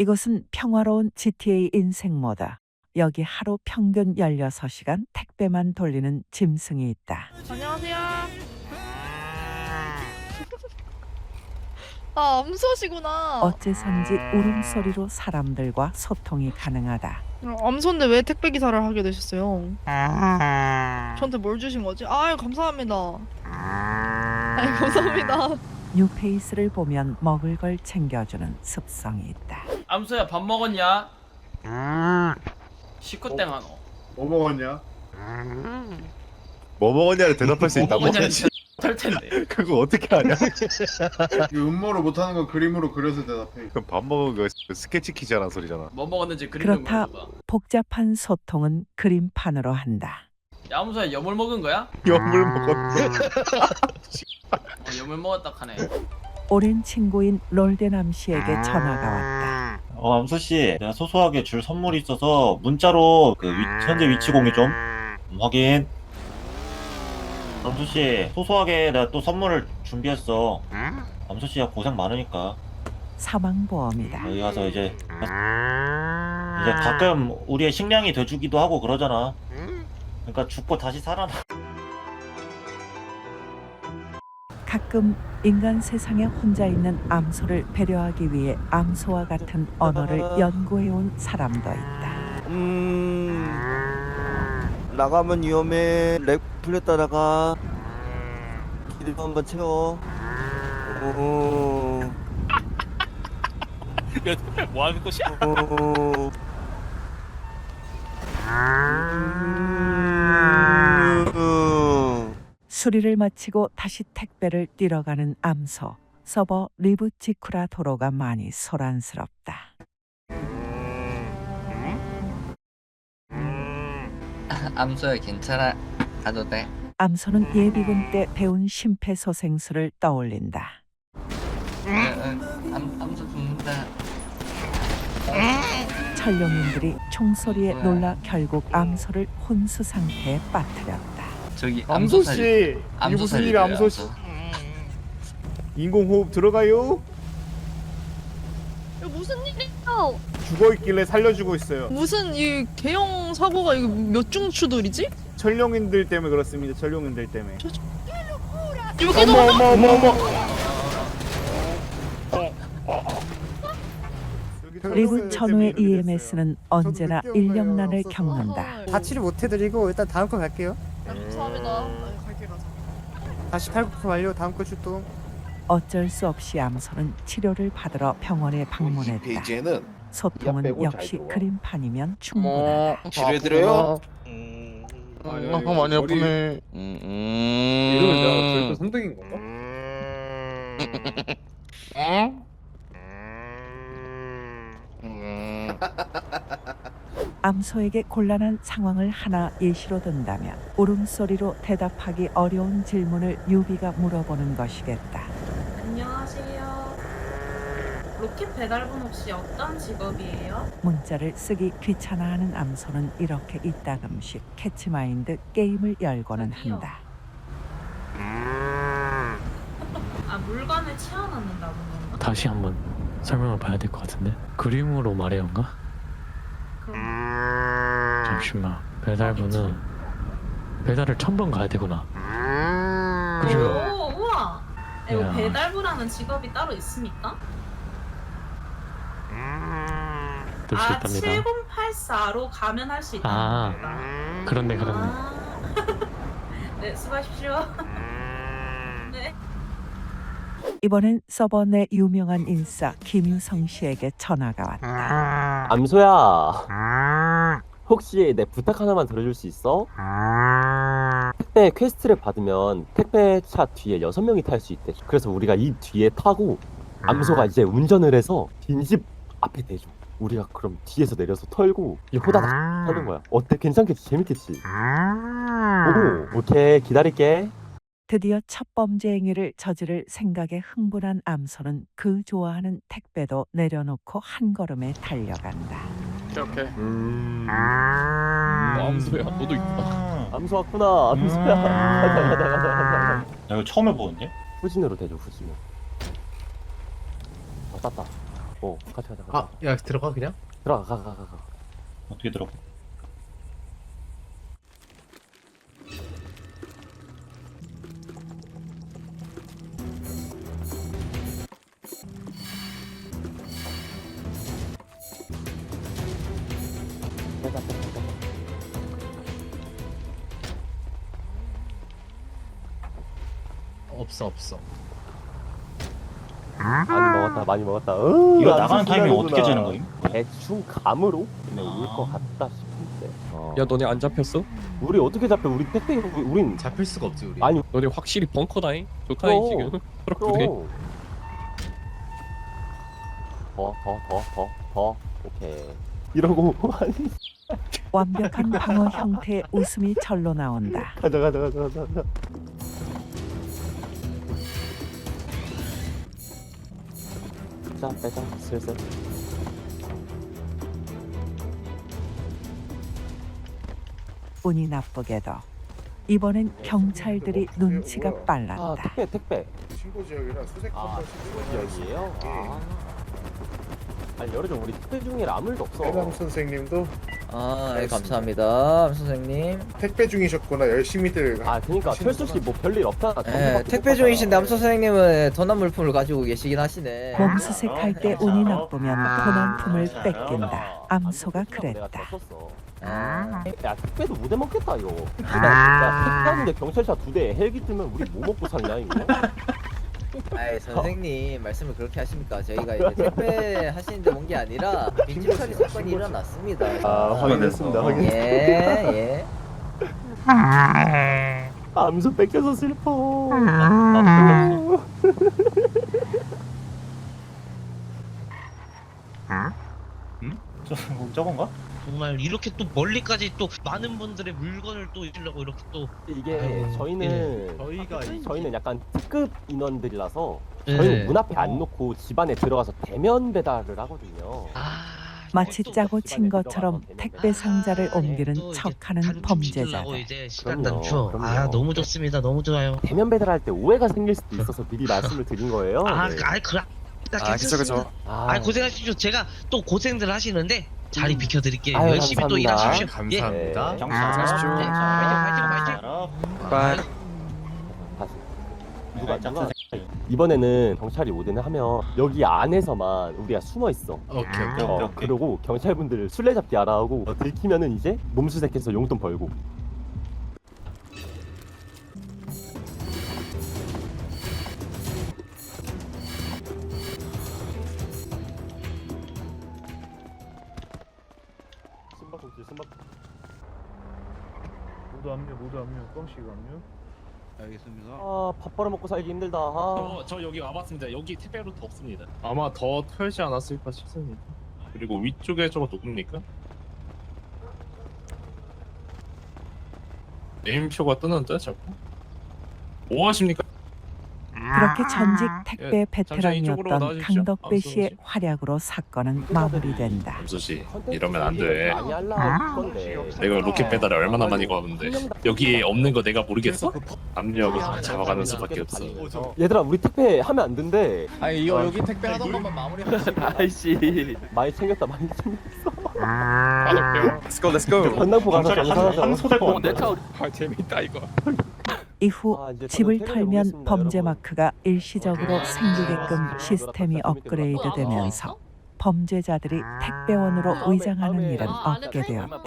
이곳은 평화로운 GTA 인생 모드. 여기 하루 평균 16시간 택배만 돌리는 짐승이 있다. 안녕하세요. 아, 암소시구나. 어째선지 울음소리로 사람들과 소통이 가능하다. 어, 암소인데 왜 택배 기사를 하게 되셨어요? 저한테 뭘 주신 거지? 아유, 감사합니다. 아유, 감사합니다. 뉴페이스를 보면 먹을 걸 챙겨주는 습성이 있다. 암소야 밥 먹었냐? 식구땡 하노 뭐 먹었냐? 뭐 먹었냐를 대답할 수뭐 있다고? 진짜 털 텐데 그거 어떻게 하냐? 이 음모를 못하는 거 그림으로 그려서 대답해. 그럼 밥 먹은 거 스케치 퀴즈라는 소리잖아. 뭐 먹었는지 그림 좀 그렇다. 그려봐 복잡한 소통은 그림판으로 한다. 야 암소야 여물 먹은 거야? 염물 먹었어. 어, 여물 먹었다 하네 오랜 친구인 롤데남 씨에게 전화가 왔다. 어, 암수 씨, 내가 소소하게 줄 선물이 있어서 문자로 그 위- 현재 위치 공유 좀 음, 확인. 암수 씨, 소소하게 내가 또 선물을 준비했어. 암수 씨가 고생 많으니까 사망보험이다. 여기 가서 이제 이제 가끔 우리의 식량이 돼주기도 하고 그러잖아. 그러니까 죽고 다시 살아나. 가끔 인간 세상에 혼자 있는 암소를 배려하기 위해 암소와 같은 언어를 연구해온 사람도 있다. 음 나가면 위험해 렉 풀렸다 나가 기름 한번 채워 어, 뭐 하는 것이야? 어. 음. 수리를 마치고 다시 택배를 뛰러 가는 암소. 서버 리부치쿠라 도로가 많이 소란스럽다. 암소야 괜찮아 가도 돼 암소는 예비군 때 배운 심폐소생술을 떠올린다. 응, 응. 암, 암소 죽는다 천룡인들이 총소리에 놀라 결국 암소를 혼수 상태에 빠뜨렸다. 저기 암소 씨, 암소 무슨 일이야, 암소 씨? 인공호흡 들어가요? 이거 무슨 일이에요? 죽어 있길래 살려주고 있어요. 무슨 이 개형 사고가 이거 몇 중 추돌이지? 전룡인들 때문에 그렇습니다. 전룡인들 때문에. 여기도 어머 어머 어머 어머. 리브 천우의 EMS는 언제나 인력난을 겪는다. 다 치료 못 해드리고 일단 다음 거 갈게요. 감사합니다. 아유, 갈게 가자. 다시 탈북 완료. 다음 거 출동. 어쩔 수 없이 암소는 치료를 받으러 병원에 방문했다. 페이지에는 소통은 빼고 역시 들어와. 그림판이면 충분하다. 치료해드려요? 아 많이 아프네. 이러면 내가 절도 성등인 건가? 암소에게 곤란한 상황을 하나 예시로 든다면 울음소리로 대답하기 어려운 질문을 유비가 물어보는 것이겠다. 안녕하세요. 로켓 배달분 혹시 어떤 직업이에요? 문자를 쓰기 귀찮아하는 암소는 이렇게 이따금씩 캐치마인드 게임을 열고는 한다. 아 물건을 채워넣는다는 건가? 다시 한번 설명을 봐야 될 것 같은데 그림으로 말해요인가? 잠시만 배달부는 배달을 천 번 가야 되구나 그죠? 오 우와. 이거 야. 배달부라는 직업이 따로 있습니까? 수아 있답니다 7084로 가면 할 수 있다는 아. 그렇네 그렇네 아. 네 수고하십시오. 네. 이번엔 서버 내 유명한 인싸 김유성 씨에게 전화가 왔다. 암소야 혹시 내 부탁 하나만 들어줄 수 있어? 택배 퀘스트를 받으면 택배차 뒤에 여섯 명이 탈 수 있대. 그래서 우리가 이 뒤에 타고 암소가 이제 운전을 해서 빈집 앞에 대줘. 우리가 그럼 뒤에서 내려서 털고 이 호다닥 하는 거야. 어때? 괜찮겠지? 재밌겠지? 오 오케이. 기다릴게. 드디어 첫 범죄 행위를 저지를 생각에 흥분한 암소는 그 좋아하는 택배도 내려놓고 한 걸음에 달려간다. 오케이. 음 암소야 너도 있다 암소 왔구나 암소야 가자 가자 가자 가자 나 이거 처음 해보는데? 후진으로 대줘 후진으로 아 땄다 어 같이 가자. 가자. 야 들어가 그냥? 들어가 가가가 가. 어떻게 들어가? 없어 없어. 많이 먹었다 많이 먹었다. 어, 이거 안 나가는 타이밍. 어떻게 재는 거임? 대충 감으로 그냥 아. 올것 같다 싶은데. 어. 야 너네 안 잡혔어? 우리 어떻게 잡혀? 우리 택배 우린 잡힐 수가 없지 우리. 아니 너네 확실히 벙커다잉? 좋다잉 그럼. 지금 그럼. 더더 더더더 오케이. 이러고 아니 완벽한 방어 형태의 웃음이 절로 나온다. 가자 가자 가자 가자. 가자. 자 빼자 슬슬. 운이 나쁘게도 이번엔 경찰들이 눈치가 아 빨랐다. 택배 택배. 신고 지역이라 수색 아 지역이에요? 아. 아니 열어줘 우리 택배 중에 아무 일도 없어. 해남 선생님도 아, 네, 감사합니다, 선생님. 택배 중이셨구나 열심히들 아 그러니까 철수 씨뭐 별일 없잖아. 네, 택배 중이신데 암소 선생님은 전환 물품을 가지고 계시긴 하시네. 몸수색할 때 운이 나쁘면 도난품을 뺏긴다. 암소가 내가 그랬다. 졌었어. 아, 야 택배도 못 해먹겠다 이거. 야 택배하는데 경찰차 두 대 헬기 뜨면 우리 뭐 먹고 살냐 이거. 아이, 선생님 말씀을 그렇게 하십니까? 저희가 이제 택배 하시는데 온 게 아니라 빈집 처리 사건이 일어났습니다. 아 확인했습니다. 확인. 예, 예. 암소 뺏겨서 슬퍼. 저 저건가? 정말 이렇게 또 멀리까지 또 많은 분들의 물건을 또 주려고 이렇게 또 이게 아이고, 저희는 저희가 저희는 약간 특급 인원들이라서 네. 저희는 문 앞에 안 놓고 집 안에 들어가서 대면 배달을 하거든요. 아 마치 짜고 친 것처럼 택배 상자를 아, 옮기는 또 이제 척하는 단축 시키려고 범죄자들. 이제 시간 그럼요, 단축. 그럼요. 아 너무 좋습니다. 너무 좋아요. 대면 배달할 때 오해가 생길 수도 있어서 미리 말씀을 드린 거예요. 아, 네. 아 그 래. 아, 그쵸, 그쵸. 아, 아 고생하십시오. 제가 또 고생들 하시는데 자리 비켜드릴게요. 아유, 열심히 또 감사합니다. 일하십시오. 감사합니다. 예. 경찰 네, 파이팅 파이팅 파이팅. 다시 누가 누가 이번에는 경찰이 오든 하면 여기 안에서만 우리가 숨어 있어. 오케이 오케이. 어, 오케이. 그리고 경찰분들 술래잡기 알아하고 어, 들키면은 이제 몸수색해서 용돈 벌고. 신박. 모두 압류 모두 압류 껌씩 압류 알겠습니다. 아, 밥 벌어 먹고 살기 힘들다. 아. 저 여기 와봤습니다 여기 택배로도 없습니다 아마 더 털지 않았을까 싶습니다 그리고 위쪽에 저거 누굽니까? 네임표가 뜨는데 자꾸 뭐 하십니까? 그렇게 전직 택배 이쪽으로 베테랑이었던. 강덕배 암소 씨의 씨. 활약으로 사건은 마무리된다. 암수씨 컨텐츠 많이 하려고 건데. 내가 로켓 배달을 얼마나 많이 가봤는데 여기에 없는 거 내가 모르겠어? 압류하고 잡아가는 수밖에 없어 얘들아 우리 택배 하면 안 된대. 아니 이거 여기 택배 하던 것만 마무리하자. 아이씨 많이 챙겼다 많이 챙겼어. Let's go, let's go. 전당포 가서 어, 내 차. 아 재밌다 이거. 이후 아, 집을 털면 범죄 여러분. 마크가 일시적으로 생기게끔 시스템이 업그레이드 되면서 범죄자들이 택배원으로 위장하는 일은 아, 안 없게. 되었다.